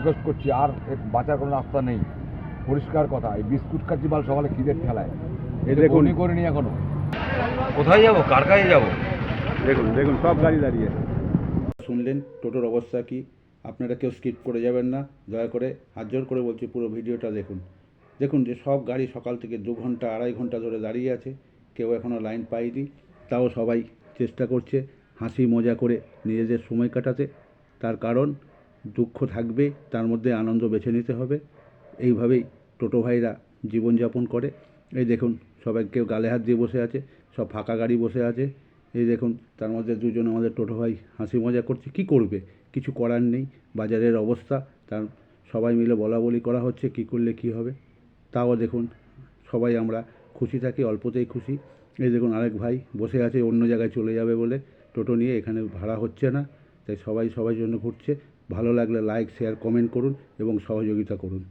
Request করছি আর বাঁচার কোনো রাস্তা নেই? পরিষ্কার কথা এই বিস্কুট খাচ্ছি বাল সকালে খিদের ঠেলায়। এই দেখুন। করিনি এখনও। কোথায় যাব? কার কাছে যাব? দেখুন দেখুন সব গাড়ি দাঁড়িয়ে শুনলেন টোটোর অবস্থা কি? আপনারা কেউ স্কিপ করে যাবেন না। দয়া করে হাত জোর করে বলছি পুরো ভিডিওটা দেখুন। দেখুন যে সব গাড়ি সকাল থেকে দু ঘণ্টা আড়াই ঘণ্টা ধরে দাঁড়িয়ে আছে। কেউ এখনও লাইন পায়নি। তাও সবাই চেষ্টা করছে হাসি মজা করে নিজেদের সময় কাটাতে। তার কারণ দুঃখ থাকবে, তার মধ্যে আনন্দ বেছে নিতে হবে। এইভাবেই টোটো ভাইরা জীবনযাপন করে। এই দেখুন, সবাই কেউ গালে হাত দিয়ে বসে আছে, সব ফাঁকা গাড়ি বসে আছে। এই দেখুন, তার মধ্যে দুজন আমাদের টোটো ভাই হাসি মজা করছে। কি করবে? কিছু করার নেই, বাজারের অবস্থা। তার সবাই মিলে বলা বলি করা হচ্ছে, কি করলে কি হবে? তাও দেখুন, সবাই আমরা খুশি থাকি, অল্পতেই খুশি। এই দেখুন, আরেক ভাই বসে আছে, অন্য জায়গায় চলে যাবে বলে। টোটো নিয়ে এখানে ভাড়া হচ্ছে না, তাই সবাই সবার জন্য ঘুরছে। ভালো লাগলে লাইক শেয়ার কমেন্ট করুন এবং সহযোগিতা করুন।